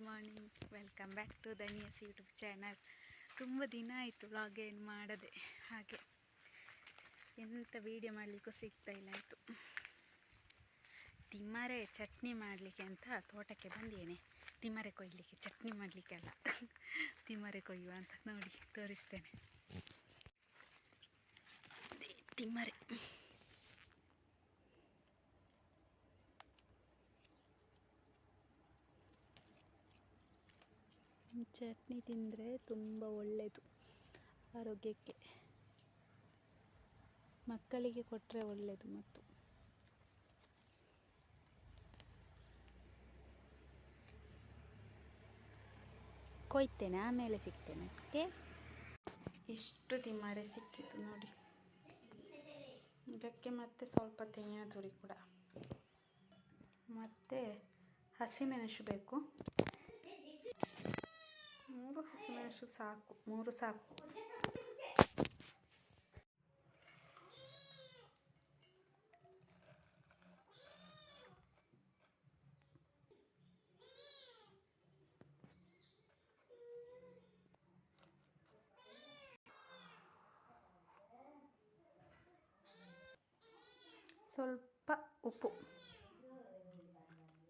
Welcome back to ದನಿಯಸ್ YouTube channel ತುಂಬ ದಿನ ಆಯಿತು ವ್ಲಾಗ್ ಏನು ಮಾಡದೆ. ಹಾಗೆ ಎಂಥ ವೀಡಿಯೋ ಮಾಡಲಿಕ್ಕೂ ಸಿಗ್ತಾ ಇಲ್ಲ ಆಯಿತು. ತಿಮ್ಮರೆ ಚಟ್ನಿ ಮಾಡಲಿಕ್ಕೆ ಅಂತ ತೋಟಕ್ಕೆ ಬಂದೇನೆ ತಿಮ್ಮರೆ ಕೊಯ್ಯಲಿಕ್ಕೆ ಚಟ್ನಿ ಮಾಡಲಿಕ್ಕೆ ಅಲ್ಲ. ತಿಮ್ಮರೆ ಕೊಯ್ಯುವ ಅಂತ ನೋಡಿ ತೋರಿಸ್ತೇನೆ. ತಿಮ್ಮರೆ. ಚಟ್ನಿ ತಿಂದರೆ ತುಂಬ ಒಳ್ಳೆಯದು ಆರೋಗ್ಯಕ್ಕೆ. ಮಕ್ಕಳಿಗೆ ಕೊಟ್ಟರೆ ಒಳ್ಳೆಯದು ಮತ್ತು. ಕೊಯ್ತೇನೆ, ಆಮೇಲೆ ಸಿಗ್ತೇನೆ ಓಕೆ ಇಷ್ಟು ತಿಮ್ಮರೆ ಸಿಕ್ಕಿತು ನೋಡಿ. ಇದಕ್ಕೆ ಮತ್ತೆ ಸ್ವಲ್ಪ ತೆಂಗಿನ ತುರಿ ಕೂಡ. ಮತ್ತು ಹಸಿಮೆಣಸು ಬೇಕು. ಹಸಿಮೆಣಸು ಸಾಕು ಮೂರು ಸಾಕು ಸ್ವಲ್ಪ ಉಪ್ಪು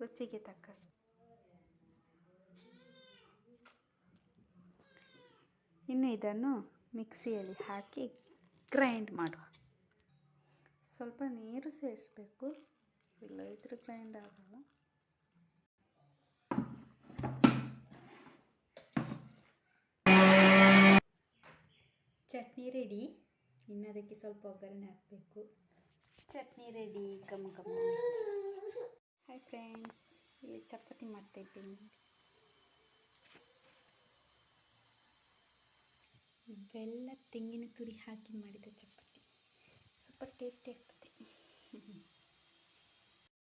ರುಚಿಗೆ ತಕ್ಕಷ್ಟು. ಇನ್ನು ಇದನ್ನು ಮಿಕ್ಸಿಯಲ್ಲಿ ಹಾಕಿ ಗ್ರೈಂಡ್ ಮಾಡುವ. ಸ್ವಲ್ಪ ನೀರು ಸೇರಿಸ್ಬೇಕು. ಇಲ್ಲದಿದ್ದರೆ ಗ್ರೈಂಡ್ ಆಗಲ್ಲ. ಚಟ್ನಿ ರೆಡಿ. ಇನ್ನು ಅದಕ್ಕೆ ಸ್ವಲ್ಪ ಒಗ್ಗರಣೆ ಹಾಕಬೇಕು. ಚಟ್ನಿ ರೆಡಿ. ಘಮ ಘಮ ಹಾಯ್ ಫ್ರೆಂಡ್ಸ್ ಇಲ್ಲಿ ಚಪಾತಿ ಮಾಡ್ತಾ ಬೆಲ್ಲ ತೆಂಗಿನ ತುರಿ ಹಾಕಿ ಮಾಡಿದ ಚಪಾತಿ. ಸೂಪರ್ ಟೇಸ್ಟಿ ಆಗ್ತದೆ.